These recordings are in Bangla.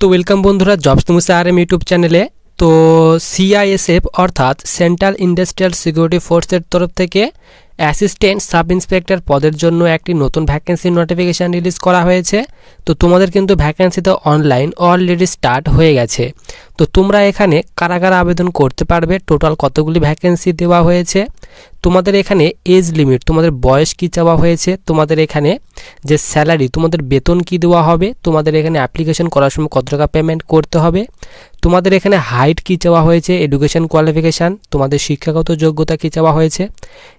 তো ওয়েলকাম বন্ধুরা জবস নিউজ আর এম ইউটিউব চ্যানেলে তো সিআইএসএফ অর্থাৎ সেন্ট্রাল ইন্ডাস্ট্রিয়াল সিকিউরিটি ফোর্সের তরফ থেকে অ্যাসিস্ট্যান্ট সাব ইন্সপেক্টর পদের জন্য একটি নতুন ভ্যাকেন্সি নোটিফিকেশান রিলিজ করা হয়েছে। তো তোমাদের কিন্তু ভ্যাকেন্সিতে অনলাইন অলরেডি স্টার্ট হয়ে গেছে। তো তোমরা এখানে কারা কারা আবেদন করতে পারবে। টোটাল কতগুলি ভ্যাকেন্সি দেওয়া হয়েছে? তোমাদের এখানে এজ লিমিট তোমাদের বয়স কী চাওয়া হয়েছে? তোমাদের এখানে যে স্যালারি তোমাদের বেতন কি দেওয়া হবে? তোমাদের এখানে অ্যাপ্লিকেশন করার সময় কত টাকা পেমেন্ট করতে হবে? তোমাদের এখানে হাইট কী চাওয়া হয়েছে? এডুকেশন কোয়ালিফিকেশান তোমাদের শিক্ষাগত যোগ্যতা কী চাওয়া হয়েছে?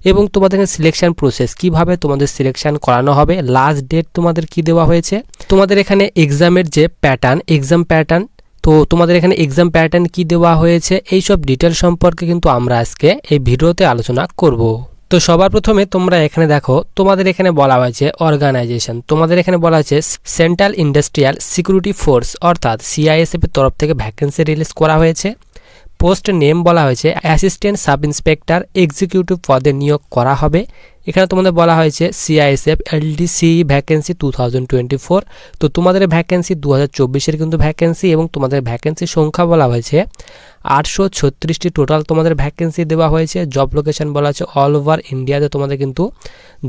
এবং তোমাদের এখানে সিলেকশন প্রসেস কীভাবে তোমাদের সিলেকশন করানো হবে? লাস্ট ডেট তোমাদের কি দেওয়া হয়েছে? তোমাদের এখানে এক্সামের যে প্যাটার্ন এক্সাম প্যাটার্ন তো তোমাদের এখানে এক্সাম প্যাটার্ন কি দেওয়া হয়েছে এই সব ডিটেল সম্পর্কে কিন্তু আমরা আজকে এই ভিডিওতে আলোচনা করব। তো সবার প্রথমে তোমরা এখানে দেখো, তোমাদের এখানে বলা হয়েছে অর্গানাইজেশন তোমাদের এখানে বলা হয়েছে সেন্ট্রাল ইন্ডাস্ট্রিয়াল সিকিউরিটি ফোর্স অর্থাৎ সিআইএসএফ এর তরফ থেকে ভ্যাকেন্সি রিলিজ করা হয়েছে। পোস্ট নেম বলা হয়েছে অ্যাসিস্ট্যান্ট সাব ইন্সপেক্টর এক্সিকিউটিভ পদে নিয়োগ করা হবে। এখানে তোমাদের বলা হয়েছে CISF LDC vacancy two thousand twenty four তো তোমাদের ভ্যাকেন্সি দু হাজার চব্বিশের কিন্তু ভ্যাকেন্সি এবং তোমাদের ভ্যাকেন্সির সংখ্যা বলা হয়েছে আটশো ছত্রিশটি। টোটাল তোমাদের ভ্যাকেন্সি দেওয়া হয়েছে। জব লোকেশন বলা হচ্ছে অল ওভার ইন্ডিয়াতে তোমাদের কিন্তু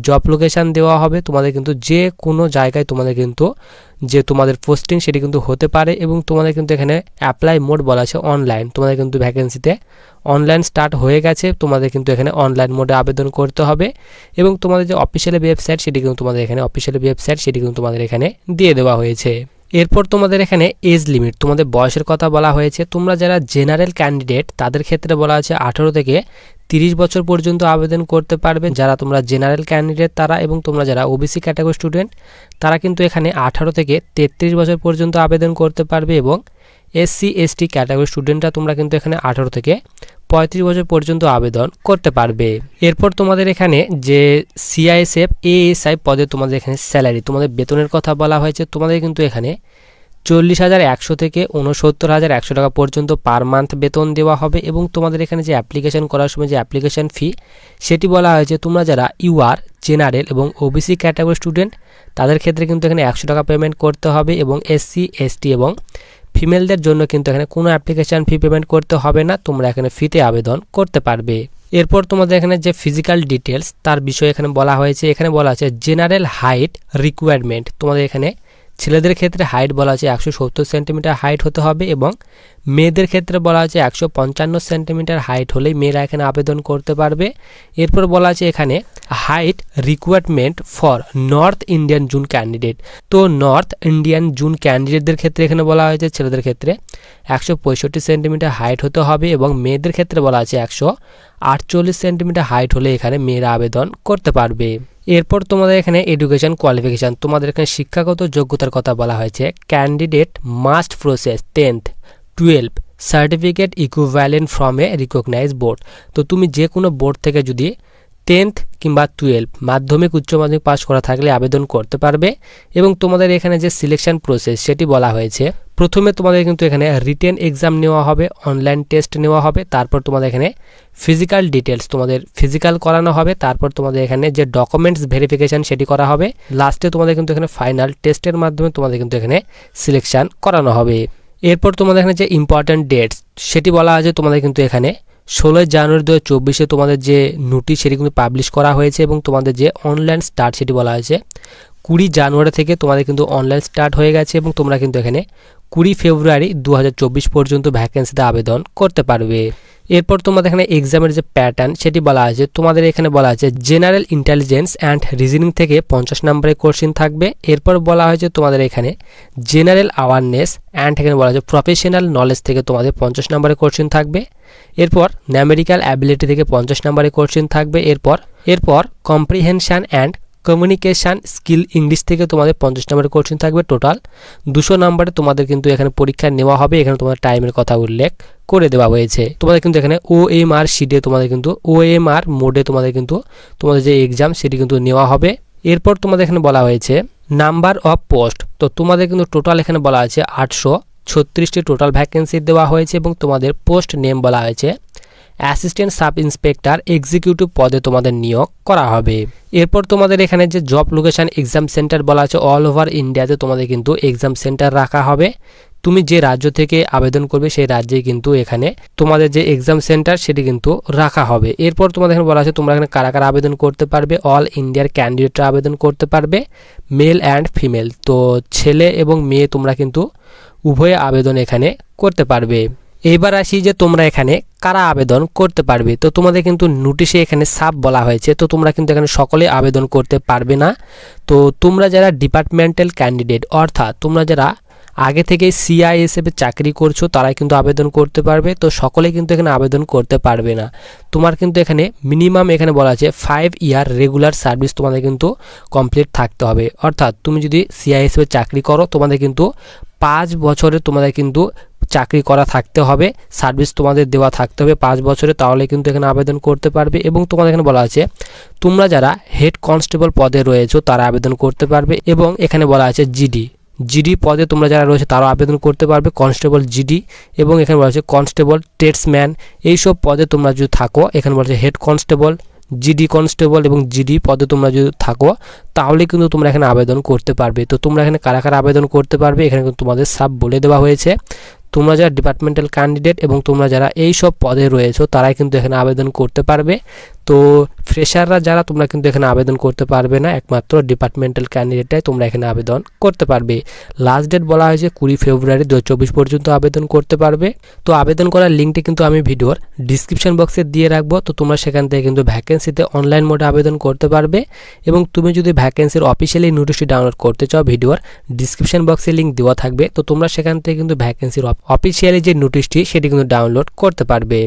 জব লোকেশান দেওয়া হবে। তোমাদের কিন্তু যে কোনো জায়গায় তোমাদের কিন্তু যে তোমাদের পোস্টিং সেটি কিন্তু হতে পারে এবং তোমাদের কিন্তু এখানে অ্যাপ্লাই মোড বলা আছে অনলাইন তোমাদের কিন্তু ভ্যাকেন্সিতে অনলাইন স্টার্ট হয়ে গেছে, তোমাদের কিন্তু এখানে অনলাইন মোডে আবেদন করতে হবে এবং তোমাদের যে অফিসিয়াল ওয়েবসাইট সেটি কিন্তু তোমাদের এখানে অফিসিয়াল ওয়েবসাইট সেটি কিন্তু তোমাদের এখানে দিয়ে দেওয়া হয়েছে। এরপর তোমাদের এখানে এজ লিমিট তোমাদের বয়সের কথা বলা হয়েছে। তোমরা যারা জেনারেল ক্যান্ডিডেট তাদের ক্ষেত্রে বলা আছে আঠেরো থেকে তিরিশ বছর পর্যন্ত আবেদন করতে পারবে। যারা তোমরা জেনারেল ক্যান্ডিডেট তারা এবং তোমরা যারা ওবিসি ক্যাটাগরি স্টুডেন্ট তারা কিন্তু এখানে আঠারো থেকে তেত্রিশ বছর পর্যন্ত আবেদন করতে পারবে এবং এসসি এসটি ক্যাটাগরি স্টুডেন্টরা তোমরা কিন্তু এখানে আঠারো থেকে পঁয়ত্রিশ বছর পর্যন্ত আবেদন করতে পারবে। এরপর তোমাদের এখানে যে সিআইএসএফ এএসআই পদে তোমাদের এখানে স্যালারি তোমাদের বেতনের কথা বলা হয়েছে। তোমাদের কিন্তু এখানে চল্লিশ হাজার একশো থেকে উনসত্তর হাজার একশো টাকা পর্যন্ত পার মান্থ বেতন দেওয়া হবে এবং তোমাদের এখানে যে অ্যাপ্লিকেশন করার সময় যে অ্যাপ্লিকেশন ফি সেটি বলা হয়েছে তোমরা যারা ইউআর জেনারেল এবং ওবিসি ক্যাটাগরি স্টুডেন্ট তাদের ক্ষেত্রে কিন্তু এখানে একশো টাকা পেমেন্ট করতে হবে এবং এসসি এসটি এবং ফিমেলদের জন্য কিন্তু এখানে কোনো অ্যাপ্লিকেশান ফি পেমেন্ট করতে হবে না, তোমরা এখানে ফিতে আবেদন করতে পারবে। এরপর তোমাদের এখানে যে ফিজিক্যাল ডিটেলস তার বিষয়ে এখানে বলা হয়েছে, এখানে বলা আছে জেনারেল হাইট রিকোয়ারমেন্ট তোমাদের এখানে ছেলেদের ক্ষেত্রে হাইট বলা আছে একশো সত্তর সেন্টিমিটার হাইট হতে হবে এবং মেয়েদের ক্ষেত্রে বলা আছে একশো পঞ্চান্ন সেন্টিমিটার হাইট হলেই মেয়েরা এখানে আবেদন করতে পারবে। এরপর বলা আছে এখানে height requirement for north Indian zone candidate তো নর্থ ইন্ডিয়ান জুন ক্যান্ডিডেটদের ক্ষেত্রে এখানে বলা হয়েছে ছেলেদের ক্ষেত্রে একশো পঁয়ষট্টি সেন্টিমিটার হাইট হতে হবে এবং মেয়েদের ক্ষেত্রে বলা আছে একশো আটচল্লিশ সেন্টিমিটার হাইট হলে এখানে মেয়েরা আবেদন করতে পারবে। এরপর তোমাদের এখানে এডুকেশন কোয়ালিফিকেশান তোমাদের এখানে শিক্ষাগত যোগ্যতার কথা বলা হয়েছে। Candidate must possess tenth twelve certificate equivalent from a recognise board তো তুমি যে কোনো বোর্ড থেকে যদি টেন্থ কিংবা টুয়েলভ মাধ্যমিক, উচ্চ মাধ্যমিক পাস করা থাকলে আবেদন করতে পারবে এবং তোমাদের এখানে যে সিলেকশন প্রসেস সেটি বলা হয়েছে। প্রথমে তোমাদের কিন্তু এখানে রিটেন এক্সাম নেওয়া হবে অনলাইন টেস্ট নেওয়া হবে, তারপর তোমাদের এখানে ফিজিক্যাল ডিটেলস তোমাদের ফিজিক্যাল করানো হবে, তারপর তোমাদের এখানে যে ডকুমেন্টস ভেরিফিকেশান সেটি করা হবে। লাস্টে তোমাদের কিন্তু এখানে ফাইনাল টেস্টের মাধ্যমে তোমাদের কিন্তু এখানে সিলেকশান করানো হবে। এরপর তোমাদের এখানে যে ইম্পর্ট্যান্ট ডেটস সেটি বলা আছে তোমাদের কিন্তু এখানে ষোলোই জানুয়ারি দু চব্বিশে তোমাদের যে নোটিশ সেটি কিন্তু পাবলিশ করা হয়েছে এবং তোমাদের যে অনলাইন স্টার্ট সেটি বলা হয়েছে। কুড়ি জানুয়ারি থেকে তোমাদের কিন্তু অনলাইন স্টার্ট হয়ে গেছে এবং তোমরা কিন্তু এখানে কুড়ি ফেব্রুয়ারি দু হাজার চব্বিশ পর্যন্ত ভ্যাকেন্সিতে আবেদন করতে পারবে। এরপর তোমাদের এখানে এক্সামের যে প্যাটার্ন সেটি বলা আছে। তোমাদের এখানে বলা আছে জেনারেল ইন্টেলিজেন্স অ্যান্ড রিজনিং থেকে পঞ্চাশ নম্বরের কোশ্চিন থাকবে। এরপর বলা হয়েছে তোমাদের এখানে জেনারেল অ্যাওয়ারনেস অ্যান্ড এখানে বলা আছে প্রফেশনাল নলেজ থেকে তোমাদের পঞ্চাশ নম্বরের কোশ্চিন থাকবে। এরপর ন্যামেরিক্যাল অ্যাবিলিটি থেকে পঞ্চাশ নম্বরের কোশ্চিন থাকবে। এরপর এরপর comprehension and communication skill English থেকে তোমাদের পঞ্চাশ নম্বরের কোশ্চেন থাকবে টোটাল দুশো নম্বরে তোমাদের কিন্তু এখানে পরীক্ষা নেওয়া হবে, এখানে তোমাদের টাইমের কথা উল্লেখ করে দেওয়া হয়েছে। তোমাদের কিন্তু এখানে ও এম আর শিটে তোমাদের কিন্তু ও এম আর মোডে তোমাদের কিন্তু, তোমাদের যে এক্সাম সেটি কিন্তু নেওয়া হবে। এরপর তোমাদের এখানে বলা হয়েছে নাম্বার অফ পোস্ট তো তোমাদের কিন্তু টোটাল এখানে বলা আছে আটশো ছত্রিশটি টোটাল ভ্যাকেন্সি দেওয়া হয়েছে এবং তোমাদের পোস্ট নেম বলা হয়েছে। অ্যাসিস্ট্যান্ট সাব ইন্সপেক্টর এক্সিকিউটিভ পদে তোমাদের নিয়োগ করা হবে। এরপর তোমাদের এখানে যে জব লোকেশান এক্সাম সেন্টার বলা আছে, অল ওভার ইন্ডিয়াতে তোমাদের কিন্তু এক্সাম সেন্টার রাখা হবে। তুমি যে রাজ্য থেকে আবেদন করবে, সেই রাজ্যে কিন্তু এখানে তোমাদের যে এক্সাম সেন্টার, সেটি কিন্তু রাখা হবে। এরপর তোমাদের এখানে বলা আছে, তোমরা এখানে কারা কারা আবেদন করতে পারবে? অল ইন্ডিয়ার ক্যান্ডিডেটরা আবেদন করতে পারবে, মেল অ্যান্ড ফিমেল। তো ছেলে এবং মেয়ে তোমরা কিন্তু উভয়ে আবেদন এখানে করতে পারবে। এইবার আসি যে তোমরা এখানে কারা আবেদন করতে পারবে। তো তোমাদের কিন্তু নোটিশে এখানে সাব বলা হয়েছে, তো তোমরা কিন্তু এখানে সকলে আবেদন করতে পারবে না। তো তোমরা যারা ডিপার্টমেন্টাল ক্যান্ডিডেট অর্থাৎ তোমরা যারা আগে থেকে সিআইএসএফ চাকরি করছ, তারাই কিন্তু আবেদন করতে পারবে। তো সকলে কিন্তু এখানে আবেদন করতে পারবে না। তোমার কিন্তু এখানে মিনিমাম এখানে বলা আছে ফাইভ ইয়ার রেগুলার সার্ভিস তোমাদের কিন্তু কমপ্লিট থাকতে হবে। অর্থাৎ তুমি যদি সিআইএসএফ চাকরি করো, তোমাদের কিন্তু পাঁচ বছরে তোমাদের কিন্তু চাকরি করা থাকতে হবে সার্ভিস তোমাদের দেওয়া থাকতে হবে পাঁচ বছরে, তাহলে কিন্তু এখানে আবেদন করতে পারবে এবং তোমাদের এখানে বলা আছে, তোমরা যারা হেড কনস্টেবল পদে রয়েছো তারা আবেদন করতে পারবে এবং এখানে বলা আছে জিডি জিডি পদে তোমরা যারা রয়েছে তারাও আবেদন করতে পারবে কনস্টেবল জিডি এবং এখানে বলা আছে কনস্টেবল টেটসম্যান এইসব পদে তোমরা যদি থাকো, এখানে বলা আছে হেড কনস্টেবল জিডি কনস্টেবল এবং জিডি পদে তোমরা যদি থাকো, তাহলে কিন্তু তোমরা এখানে আবেদন করতে পারবে। তো তোমরা এখানে কারা কারা আবেদন করতে পারবে, এখানে কিন্তু তোমাদের সাব বলে দেওয়া হয়েছে। তোমরা যারা ডিপার্টমেন্টাল ক্যান্ডিডেট এবং তোমরা যারা এই সব পদে রয়েছো, তারাই কিন্তু এখানে আবেদন করতে পারবে। তো ফ্রেশাররা যারা, তোমরা কিন্তু এখানে আবেদন করতে পারবে না। একমাত্র ডিপার্টমেন্টাল ক্যান্ডিডেটটাই তোমরা এখানে আবেদন করতে পারবে। লাস্ট ডেট বলা হয়েছে কুড়ি ফেব্রুয়ারি দু পর্যন্ত আবেদন করতে পারবে। তো আবেদন করার লিঙ্কটি কিন্তু আমি ভিডিওর ডিসক্রিপশন বক্সে দিয়ে রাখব। তো তোমরা সেখান থেকে কিন্তু ভ্যাকেন্সিতে অনলাইন মোডে আবেদন করতে পারবে। এবং তুমি যদি ভ্যাকেন্সির অফিসিয়ালি নোটিশটি ডাউনলোড করতে চাও, ভিডিওর ডিসক্রিপশন বক্সে লিঙ্ক দেওয়া থাকবে। তো তোমরা সেখান থেকে কিন্তু ভ্যাকেন্সির অফিসিয়ালি যে নোটিশটি সেটি কিন্তু ডাউনলোড করতে পারবে।